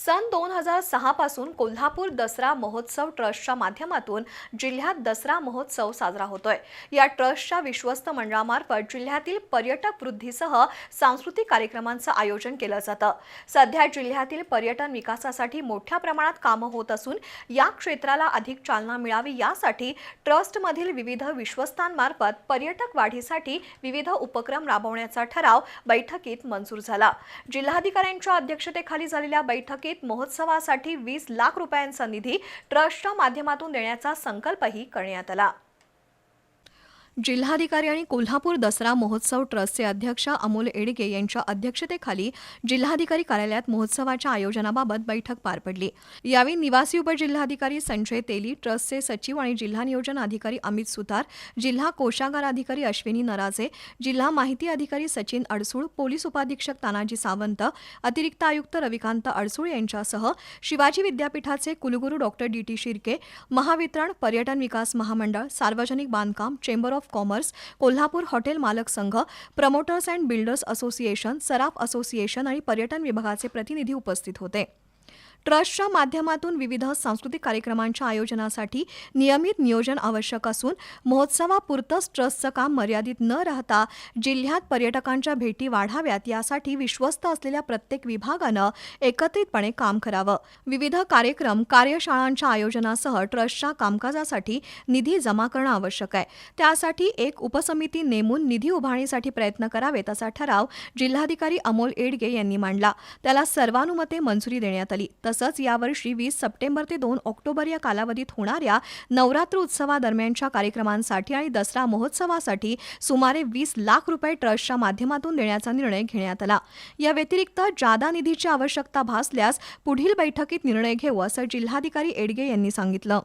सन दोन हजार सहापासून कोल्हापूर दसरा महोत्सव ट्रस्टच्या माध्यमातून जिल्ह्यात दसरा महोत्सव साजरा होतोय. या ट्रस्टच्या विश्वस्त मंडळामार्फत जिल्ह्यातील पर्यटक वृद्धीसह सांस्कृतिक कार्यक्रमांचं आयोजन केलं जातं. सध्या जिल्ह्यातील पर्यटन विकासासाठी मोठ्या प्रमाणात कामं होत असून या क्षेत्राला अधिक चालना मिळावी यासाठी ट्रस्टमधील विविध विश्वस्तांमार्फत पर्यटक वाढीसाठी विविध उपक्रम राबवण्याचा ठराव बैठकीत मंजूर झाला. जिल्हाधिकाऱ्यांच्या अध्यक्षतेखाली झालेल्या बैठकीत महोत्सवासाठी वीस लाख रुपयांचा निधी ट्रस्टच्या माध्यमातून देण्याचा संकल्पही करण्यात आला. जिल्हाधिकारी आणि कोल्हापूर दसरा महोत्सव ट्रस्टचे अध्यक्ष अमोल एडगे यांच्या अध्यक्षतेखाली जिल्हाधिकारी कार्यालयात महोत्सवाच्या आयोजनाबाबत बैठक पार पडली. यावेळी निवासी उपजिल्हाधिकारी संजय तेली ट्रस्टचे सचिव आणि जिल्हा नियोजन अधिकारी अमित सुतार जिल्हा कोषागार अधिकारी अश्विनी नराजे जिल्हा माहिती अधिकारी सचिन अडसूळ पोलीस उपाधीक्षक तानाजी सावंत अतिरिक्त आयुक्त रविकांत अडसूळ यांच्यासह शिवाजी विद्यापीठाचे कुलगुरू doctor D T Shirke Mahavitaran पर्यटन विकास महामंडळ सार्वजनिक बांधकाम chamber of commerce Kolhapur hotel मालक संघ प्रमोटर्स अँड बिल्डर्स असोसिएशन सराफ असोसिएशन आणि पर्यटन विभागाचे प्रतिनिधी उपस्थित होते. ट्रस्टच्या माध्यमातून विविध सांस्कृतिक कार्यक्रमांच्या आयोजनासाठी नियमित नियोजन आवश्यक असून महोत्सवापुरतंच ट्रस्टचं काम मर्यादित न राहता जिल्ह्यात पर्यटकांच्या भेटी वाढाव्यात यासाठी विश्वस्त असलेल्या प्रत्येक विभागानं एकत्रितपणे काम करावं. विविध कार्यक्रम कार्यशाळांच्या आयोजनासह ट्रस्टच्या कामकाजासाठी निधी जमा करणं आवश्यक आहे. त्यासाठी एक उपसमिती नेमून निधी उभारणीसाठी प्रयत्न करावेत असा ठराव जिल्हाधिकारी अमोल एडगे यांनी मांडला. त्याला सर्वानुमते मंजुरी देण्यात आली. तसंच यावर्षी वीस सप्टेंबर ते दोन ऑक्टोबर या कालावधीत होणाऱ्या नवरात्र उत्सवादरम्यानच्या कार्यक्रमांसाठी आणि दसरा महोत्सवासाठी सुमारे वीस लाख रुपये ट्रस्टच्या माध्यमातून देण्याचा निर्णय घेण्यात आला. या व्यतिरिक्त जादा निधीची आवश्यकता भासल्यास पुढील बैठकीत निर्णय घेऊ असं जिल्हाधिकारी एडगे यांनी सांगितलं.